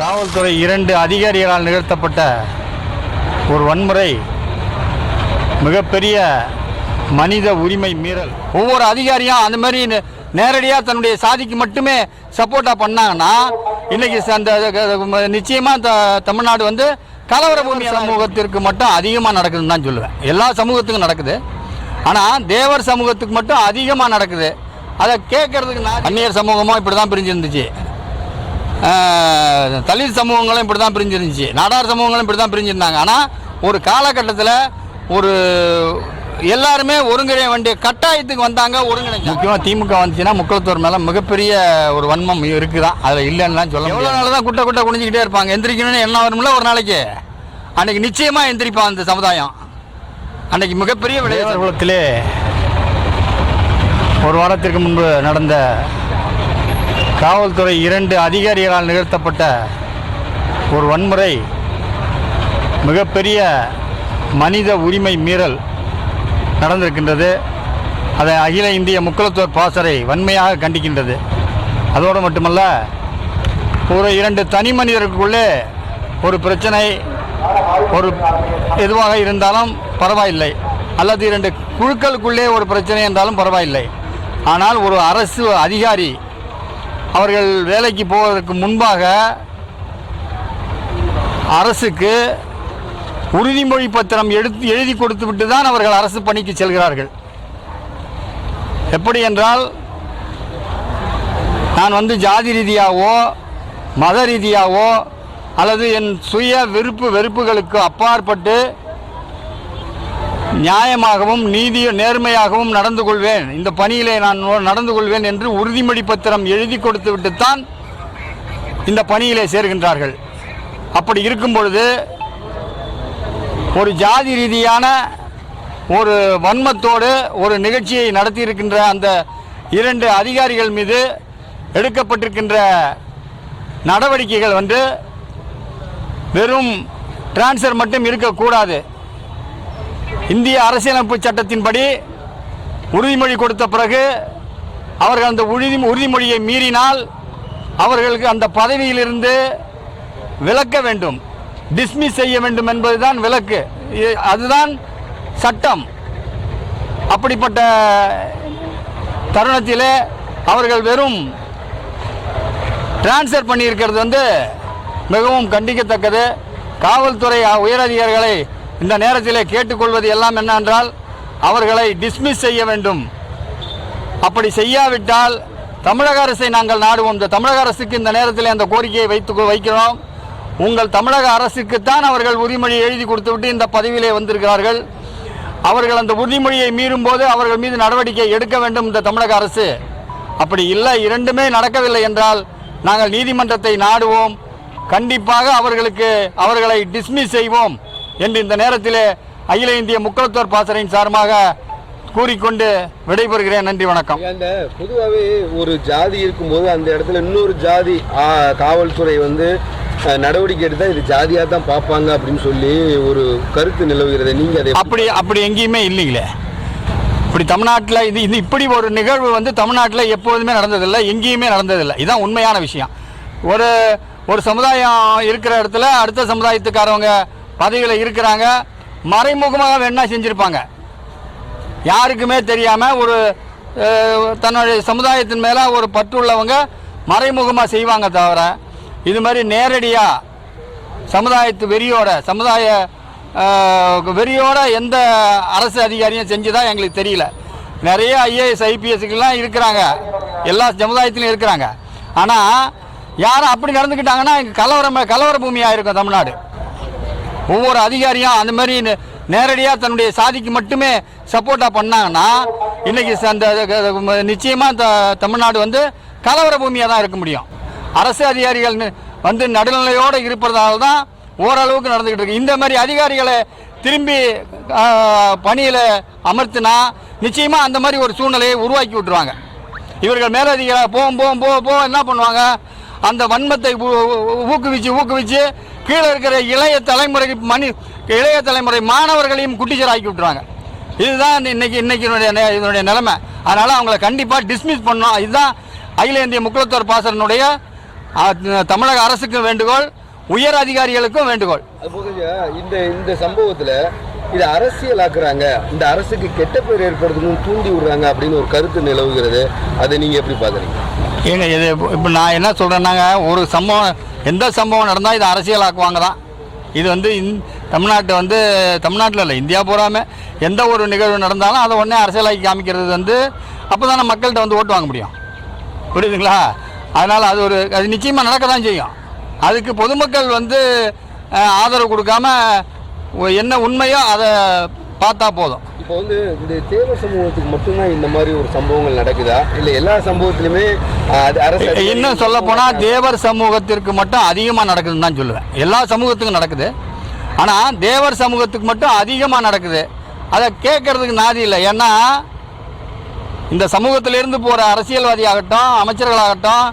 காவல்துறை இரண்டு அதிகாரிகளால் நிகழ்த்தப்பட்ட ஒரு வன்முறை மிகப்பெரிய மனித உரிமை மீறல். ஒவ்வொரு அதிகாரியும் அந்த மாதிரி நேரடியாக தன்னுடைய சாதிக்கு மட்டுமே சப்போர்ட்டாக பண்ணாங்கன்னா இன்னைக்கு அந்த நிச்சயமாக த தமிழ்நாடு வந்து கலவர பூமி சமூகத்திற்கு மட்டும் அதிகமாக நடக்குதுன்னு தான் சொல்லுவேன். எல்லா சமூகத்துக்கும் நடக்குது. ஆனால் தேவர் சமூகத்துக்கு மட்டும் அதிகமாக நடக்குது. அதை கேட்கறதுக்கு நான் அந்நியர் சமூகமும் இப்படி தான் பிரிஞ்சிருந்துச்சு. தலித் சமூகங்களும் இப்படி தான் பிரிஞ்சிருந்துச்சு. நாடார் சமூகங்களும் இப்படி தான் பிரிஞ்சிருந்தாங்க. ஆனால் ஒரு காலகட்டத்தில் ஒரு எல்லாருமே ஒருங்கிணைய வேண்டிய கட்டாயத்துக்கு வந்தாங்க ஒருங்கிணைச்சு முக்கியமாக திமுக வந்துச்சுன்னா முக்கியத்துவர் மேலே மிகப்பெரிய ஒரு வன்மம் இருக்குதான் அதில் இல்லைன்னுலாம் சொல்ல எவ்வளோ நாள் தான் குட்டை குட்டை குனிஞ்சிக்கிட்டே இருப்பாங்க. எந்திரிக்கணும்னு என்ன வரும்ல ஒரு நாளைக்கு? அன்னைக்கு நிச்சயமாக எந்திரிப்பான் அந்த சமுதாயம். அன்னைக்கு மிகப்பெரிய விளையாட்டுகளத்திலே ஒரு வாரத்திற்கு முன்பு நடந்த காவல்துறை இரண்டு அதிகாரிகளால் நிகழ்த்தப்பட்ட ஒரு வன்முறை மிகப்பெரிய மனித உரிமை மீறல் நடந்திருக்கின்றது. அதை அகில இந்திய முக்குலத்தோர் பாசறை வன்மையாக கண்டிக்கின்றது. அதோடு மட்டுமல்ல ஒரு இரண்டு தனி மனிதருக்குள்ளே ஒரு பிரச்சனை ஒரு எதுவாக இருந்தாலும் பரவாயில்லை. அல்லது இரண்டு குழுக்களுக்குள்ளே ஒரு பிரச்சனை என்றாலும் பரவாயில்லை. ஆனால் ஒரு அரசு அதிகாரி அவர்கள் வேலைக்கு போவதற்கு முன்பாக அரசுக்கு உறுதிமொழி பத்திரம் எடுத்து எழுதி கொடுத்து விட்டு தான் அவர்கள் அரசு பணிக்கு செல்கிறார்கள். எப்படி என்றால் நான் வந்து ஜாதி ரீதியாகவோ மத ரீதியாகவோ அல்லது என் சுய விருப்பு வெறுப்புகளுக்கு அப்பாற்பட்டு நியாயமாகவும் நீதியும் நேர்மையாகவும் நடந்து கொள்வேன். இந்த பணியிலே நான் நடந்து கொள்வேன் என்று உறுதிமொழி பத்திரம் எழுதி கொடுத்து விட்டுத்தான் இந்த பணியிலே சேர்கின்றார்கள். அப்படி இருக்கும் பொழுது ஒரு ஜாதி ரீதியான ஒரு வன்மத்தோடு ஒரு நிகழ்ச்சியை நடத்தியிருக்கின்ற அந்த இரண்டு அதிகாரிகள் மீது எடுக்கப்பட்டிருக்கின்ற நடவடிக்கைகள் வந்து வெறும் டிரான்ஸ்ஃபர் மட்டும் இருக்கக்கூடாது. இந்திய அரசியலமைப்பு சட்டத்தின்படி உறுதிமொழி கொடுத்த பிறகு அவர்கள் அந்த உறுதி உறுதிமொழியை மீறினால் அவர்களுக்கு அந்த பதவியிலிருந்து விலக்க வேண்டும். டிஸ்மிஸ் செய்ய வேண்டும் என்பதுதான் விலக்கு. அதுதான் சட்டம். அப்படிப்பட்ட தருணத்திலே அவர்கள் வெறும் டிரான்ஸ்ஃபர் பண்ணியிருக்கிறது வந்து மிகவும் கண்டிக்கத்தக்கது. காவல்துறை உயரதிகாரிகளை இந்த நேரத்திலே கேட்டுக்கொள்வது எல்லாம் என்னவென்றால் அவர்களை டிஸ்மிஸ் செய்ய வேண்டும். அப்படி செய்யாவிட்டால் தமிழக அரசை நாங்கள் நாடுவோம். இந்த தமிழக அரசுக்கு இந்த நேரத்தில் அந்த கோரிக்கையை வைத்து வைக்கிறோம். உங்கள் தமிழக அரசுக்குத்தான் அவர்கள் உறுதிமொழி எழுதி கொடுத்துவிட்டு இந்த பதவியிலே வந்திருக்கிறார்கள். அவர்கள் அந்த உறுதிமொழியை மீறும்போது அவர்கள் மீது நடவடிக்கை எடுக்க வேண்டும் இந்த தமிழக அரசு. அப்படி இல்லை இரண்டுமே நடக்கவில்லை என்றால் நாங்கள் நீதிமன்றத்தை நாடுவோம். கண்டிப்பாக அவர்களுக்கு அவர்களை டிஸ்மிஸ் செய்வோம். என்று இந்த நேரத்திலே அகில இந்திய முக்குளத்தோர் பாசறையின் சார்பாக கூறிக்கொண்டு விடைபெறுகிறேன். நன்றி வணக்கம். பொதுவாகவே ஒரு ஜாதி இருக்கும்போது அந்த இடத்துல இன்னொரு ஜாதி காவல்துறை வந்து நடவடிக்கை எடுத்தா இது ஜாதியாக தான் பார்ப்பாங்க அப்படின்னு சொல்லி ஒரு கருத்து நிலவுகிறது. நீங்க அதை அப்படி அப்படி எங்கேயுமே இல்லைங்களே. இப்படி தமிழ்நாட்டில் இது இது இப்படி ஒரு நிகழ்வு வந்து தமிழ்நாட்டில் எப்போதுமே நடந்ததில்லை எங்கேயுமே நடந்ததில்லை. இதுதான் உண்மையான விஷயம். ஒரு ஒரு சமுதாயம் இருக்கிற இடத்துல அடுத்த சமுதாயத்துக்காரவங்க பதவியில் இருக்கிறாங்க. மறைமுகமாக வேணா செஞ்சுருப்பாங்க. யாருக்குமே தெரியாமல் ஒரு தன்னுடைய சமுதாயத்தின் மேலே ஒரு பற்று உள்ளவங்க மறைமுகமாக செய்வாங்க தவிர இது மாதிரி நேரடியாக சமுதாயத்து வெறியோட சமுதாய வெறியோட எந்த அரசு அதிகாரியும் செஞ்சுதான் எங்களுக்கு தெரியல. நிறைய ஐஏஎஸ் ஐபிஎஸ்க்கெல்லாம் இருக்கிறாங்க. எல்லா சமுதாயத்திலும் இருக்கிறாங்க. ஆனால் யாரும் அப்படி நடந்துக்கிட்டாங்கன்னா இங்கே கலவரம் கலவர பூமியாக இருக்கும் தமிழ்நாடு. ஒவ்வொரு அதிகாரியும் அந்த மாதிரி நேரடியாக தன்னுடைய சாதிக்கு மட்டுமே சப்போர்ட்டாக பண்ணாங்கன்னா இன்றைக்கி ச- அந்த நிச்சயமாக த தமிழ்நாடு வந்து கலவர பூமியாக தான் இருக்க முடியும். அரசு அதிகாரிகள் வந்து நடுநிலையோடு இருப்பதால் தான் ஓரளவுக்கு நடந்துக்கிட்டு இருக்கு. இந்த மாதிரி அதிகாரிகளை திரும்பி பணியில் அமர்த்தினா நிச்சயமாக அந்த மாதிரி ஒரு சூழ்நிலையை உருவாக்கி விட்டுருவாங்க. இவர்கள் மேலதிகார போகும் போகும் போக போக என்ன பண்ணுவாங்க? அந்த வன்மத்தை ஊக்குவிச்சு ஊக்குவிச்சு கீழே இருக்கிற இளைய தலைமுறை மணி இளைய தலைமுறை மாணவர்களையும் குட்டிச்சராக்கி விட்டுருவாங்க. இதுதான் இன்னைக்கு இன்னைக்கு இதனுடைய நிலைமை. அதனால் அவங்கள கண்டிப்பாக டிஸ்மிஸ் பண்ணணும். இதுதான் அகில இந்திய முக்குலத்தோர் பாசரனுடைய அஹ், தமிழக அரசுக்கும் வேண்டுகோள் உயர் அதிகாரிகளுக்கும் வேண்டுகோள். இந்த இந்த சம்பவத்துல இதை அரசியலாக்குறாங்க இந்த அரசுக்கு கெட்ட பேர் ஏற்படுத்தணும்னு தூண்டி விடுறாங்க அப்படின்னு ஒரு கருத்து நிலவுகிறது. அதை நீங்க எப்படி பாக்குறீங்க ஏங்க இது இப்போ நான் என்ன சொல்கிறேன்னாங்க ஒரு சம்பவம் எந்த சம்பவம் நடந்தால் இது அரசியலாக்குவாங்க தான் இது வந்து இந் தமிழ்நாட்டு வந்து தமிழ்நாட்டில் இல்லை இந்தியா பூராமே எந்த ஒரு நிகழ்வு நடந்தாலும் அதை உடனே அரசியலாக்கி காமிக்கிறது வந்து அப்போ தானே மக்கள்கிட்ட வந்து ஓட்டு வாங்க முடியும். புரியுதுங்களா? அதனால் அது ஒரு அது நிச்சயமாக நடக்க தான் செய்யும். அதுக்கு பொதுமக்கள் வந்து ஆதரவு கொடுக்காம ஒ- என்ன உண்மையோ அதை பார்த்தா போதும். இப்போ வந்து இந்த தேவ சமூகத்துக்கு மட்டும்தான் இந்த மாதிரி ஒரு சம்பவங்கள் நடக்குதா? இல்ல எல்லா சம்பவத்திலுமே அது அரசு இன்னும் சொல்ல போனால் தேவர் சமூகத்திற்கு மட்டும் அதிகமாக நடக்குதுன்னு தான் சொல்லுவேன். எல்லா சமூகத்துக்கும் நடக்குது. ஆனால் தேவர் சமூகத்துக்கு மட்டும் அதிகமாக நடக்குது. அதை கேட்கறதுக்கு நாதி இல்லை. ஏன்னா இந்த சமூகத்திலிருந்து போகிற அரசியல்வாதி ஆகட்டும் அமைச்சர்களாகட்டும்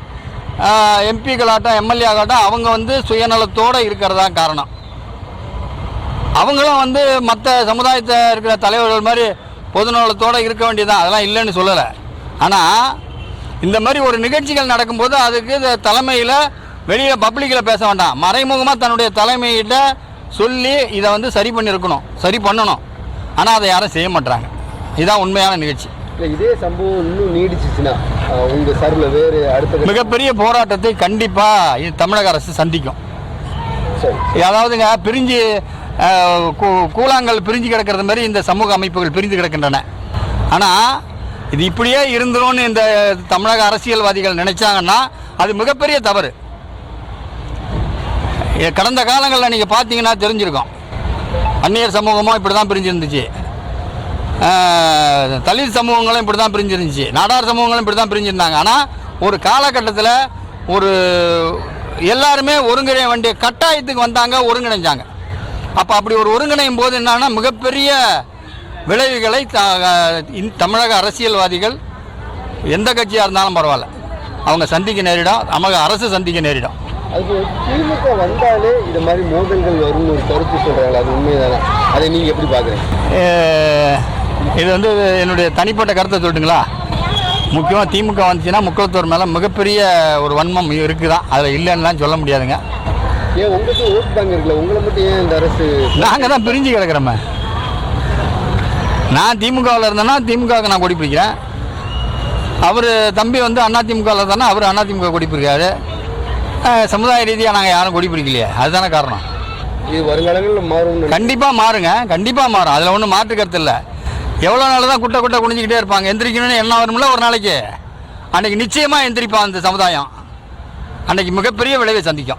எம்பிக்களாகட்டும் எம்எல்ஏ ஆகட்டும் அவங்க வந்து சுயநலத்தோடு இருக்கிறதா காரணம். அவங்களும் வந்து மற்ற சமுதாயத்தை இருக்கிற தலைவர்கள் மாதிரி பொதுநலத்தோடு இருக்க வேண்டியதுதான். அதெல்லாம் இல்லைன்னு சொல்லலை. ஆனால் இந்த மாதிரி ஒரு நிகழ்ச்சிகள் நடக்கும்போது அதுக்கு இந்த தலைமையில் வெளியில் பப்ளிக்கில் பேச வேண்டாம். மறைமுகமாக தன்னுடைய தலைமையிட்ட சொல்லி இதை வந்து சரி பண்ணியிருக்கணும் சரி பண்ணணும். ஆனால் அதை யாரும் செய்ய மாட்டாங்க இதுதான் உண்மையான நிகழ்ச்சி. இதே சம்பவம் இன்னும் நீடிச்சிச்சுன்னா அஹ், உங்க சார்பில் வேறு அடுத்த மிகப்பெரிய போராட்டத்தை கண்டிப்பாக இது தமிழக அரசு சந்திக்கும். சரி அதாவதுங்க பிரிஞ்சு கூழாங்கல் பிரிஞ்சு கிடக்கிறது மாதிரி இந்த சமூக அமைப்புகள் பிரிந்து கிடக்கின்றன. ஆனால் இது இப்படியே இருந்துரும்னு இந்த தமிழக அரசியல்வாதிகள் நினைச்சாங்கன்னா அது மிகப்பெரிய தவறு. கடந்த காலங்களில் நீங்கள் பார்த்தீங்கன்னா தெரிஞ்சிருக்கோம். அந்நியர் சமூகமும் இப்படி தான் பிரிஞ்சிருந்துச்சு தலித் சமூகங்களும் இப்படி தான் பிரிஞ்சிருந்துச்சு. நாடார் சமூகங்களும் இப்படி தான் பிரிஞ்சிருந்தாங்க. ஆனால் ஒரு காலகட்டத்தில் ஒரு எல்லாருமே ஒருங்கிணைய வேண்டிய கட்டாயத்துக்கு வந்தாங்க ஒருங்கிணைஞ்சாங்க. அப்போ அப்படி ஒரு ஒருங்கிணையும் போது என்னன்னா மிகப்பெரிய விளைவுகளை இந்த தமிழக அரசியல்வாதிகள் எந்த கட்சியாக இருந்தாலும் பரவாயில்ல. அவங்க சந்திக்க நேரிடும் நமக்கு அரசு சந்திக்க நேரிடும். அது திமுக வந்தாலே இது மாதிரி மோதல்கள் வரும்னு ஒரு கருத்து சொல்றாங்க. அது உண்மைதானே? அதை நீங்க எப்படி பாக்குறீங்க அஹ், இது வந்து என்னுடைய தனிப்பட்ட கருத்தை சொல்லட்டுங்களா? முக்கியமாக திமுக வந்துச்சுன்னா முக்கியத்துவர் மேலே மிகப்பெரிய ஒரு வன்மம் இருக்குதான். அதில் இல்லைன்னுலாம் சொல்ல முடியாதுங்க. ஏன் உங்களுக்கு ஓட் பேங்க் இருக்குல்ல உங்களை மட்டும் ஏன் இந்த அரசு நாங்கள் தான் பிரிஞ்சு கிடக்கிறோமே. நான் திமுகவில் இருந்தேன்னா திமுகவுக்கு நான் கொடி பிடிக்கிறேன். அவர் தம்பி வந்து அண்ணா திமுகவில் இருந்தானா அவர் அண்ணா திமுக கொடி பிடிக்காரு சமுதாய ரீதியாக நாங்கள் யாரும் கொடி பிடிக்கலையே. அதுதானே காரணம். இது வருங்காலங்களில் மாறும் கண்டிப்பாக மாறுங்க. கண்டிப்பாக மாறும். அதில் ஒன்றும் மாற்று கருத்து இல்லை. எவ்வளோ நாள் தான் குட்டை குட்டை குனிஞ்சிக்கிட்டே இருப்பாங்க. எந்திரிக்கணும்னு என்ன வரும்ல ஒரு நாளைக்கு? அன்னைக்கு நிச்சயமாக எந்திரிப்பான் அந்த சமுதாயம். அன்னைக்கு மிகப்பெரிய விளைவை சந்திக்கும்.